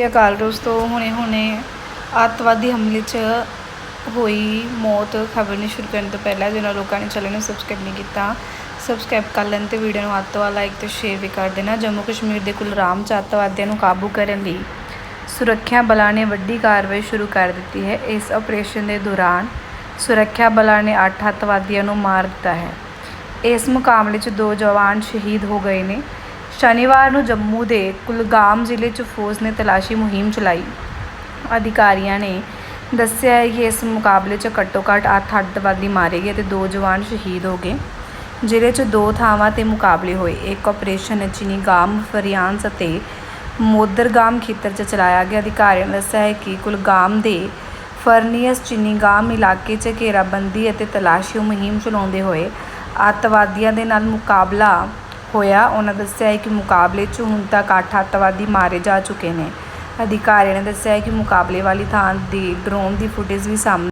ਸਤਿ ਸ਼੍ਰੀ ਅਕਾਲ ਦੋਸਤੋ, ਹੁਣੇ ਹੁਣੇ ਅੱਤਵਾਦੀ ਹਮਲੇ 'ਚ ਹੋਈ ਮੌਤ। ਖਬਰ ਨੂੰ ਸ਼ੁਰੂ ਕਰਨ ਤੋਂ ਪਹਿਲਾਂ ਜਿਹਨਾਂ ਲੋਕਾਂ ਨੇ ਚੈਨਲ ਨੂੰ ਸਬਸਕ੍ਰਾਈਬ ਨਹੀਂ ਕੀਤਾ ਸਬਸਕ੍ਰਾਈਬ ਕਰ ਲੈਣ ਤੇ ਵੀਡੀਓ ਨੂੰ ਵੱਧ ਤੋਂ ਵੱਧ ਲਾਈਕ ਤੇ ਸ਼ੇਅਰ ਵੀ ਕਰ ਦੇਣਾ। ਜੰਮੂ ਕਸ਼ਮੀਰ ਦੇ ਕੁਲਰਾਮ 'ਚ ਅੱਤਵਾਦੀਆਂ ਨੂੰ ਕਾਬੂ ਕਰਨ ਲਈ ਸੁਰੱਖਿਆ ਬਲਾਂ ਨੇ ਵੱਡੀ ਕਾਰਵਾਈ ਸ਼ੁਰੂ ਕਰ ਦਿੱਤੀ ਹੈ। ਇਸ ਆਪਰੇਸ਼ਨ ਦੇ ਦੌਰਾਨ ਸੁਰੱਖਿਆ ਬਲਾਂ ਨੇ 8 ਅੱਤਵਾਦੀਆਂ ਨੂੰ ਮਾਰ ਦਿੱਤਾ ਹੈ। ਇਸ ਮੁਕਾਬਲੇ 'ਚ ਦੋ ਜਵਾਨ ਸ਼ਹੀਦ ਹੋ ਗਏ ਨੇ। ਸ਼ਨੀਵਾਰ ਨੂੰ ਜੰਮੂ ਦੇ ਕੁਲਗਾਮ ਜ਼ਿਲ੍ਹੇ 'ਚ ਫੌਜ ਨੇ ਤਲਾਸ਼ੀ ਮੁਹਿੰਮ ਚਲਾਈ। ਅਧਿਕਾਰੀਆਂ ਨੇ ਦੱਸਿਆ ਹੈ ਕਿ ਇਸ ਮੁਕਾਬਲੇ 'ਚ ਘੱਟੋ-ਘੱਟ 8 ਅੱਤਵਾਦੀ ਮਾਰੇ ਗਏ ਤੇ ਦੋ ਜਵਾਨ ਸ਼ਹੀਦ ਹੋ ਗਏ। ਜ਼ਿਲ੍ਹੇ 'ਚ ਦੋ ਥਾਵਾਂ ਤੇ ਮੁਕਾਬਲੇ ਹੋਏ। ਇੱਕ ਆਪਰੇਸ਼ਨ ਚਿਨੀਗਾਮ ਫਰਿਆਂਸ ਅਤੇ ਮੋਦਰਗਾਮ ਖੇਤਰ 'ਚ ਚਲਾਇਆ ਗਿਆ। ਅਧਿਕਾਰੀਆਂ ਨੇ ਦੱਸਿਆ ਹੈ ਕਿ ਕੁਲਗਾਮ ਦੇ ਫਰਨੀਅਸ ਚਿਨੀਗਾਮ ਇਲਾਕੇ 'ਚ ਘੇਰਾਬੰਦੀ ਅਤੇ ਤਲਾਸ਼ੀ ਮੁਹਿੰਮ ਚਲਾਉਂਦੇ ਹੋਏ ਅੱਤਵਾਦੀਆਂ ਦੇ ਨਾਲ ਮੁਕਾਬਲਾ ਹੋਇਆ, ਉਹਨਾਂ ਦੱਸਿਆ ਹੈ ਕਿ ਮੁਕਾਬਲੇ 'ਚ ਹੁਣ ਤੱਕ 8 ਅੱਤਵਾਦੀ ਮਾਰੇ ਜਾ ਚੁੱਕੇ ਨੇ। ਅਧਿਕਾਰੀਆਂ ਨੇ ਦੱਸਿਆ ਹੈ ਕਿ ਮੁਕਾਬਲੇ ਵਾਲੀ ਥਾਂ ਦੀ ਡਰੋਨ ਦੀ ਫੁਟੇਜ ਵੀ ਸਾਹਮਣੇ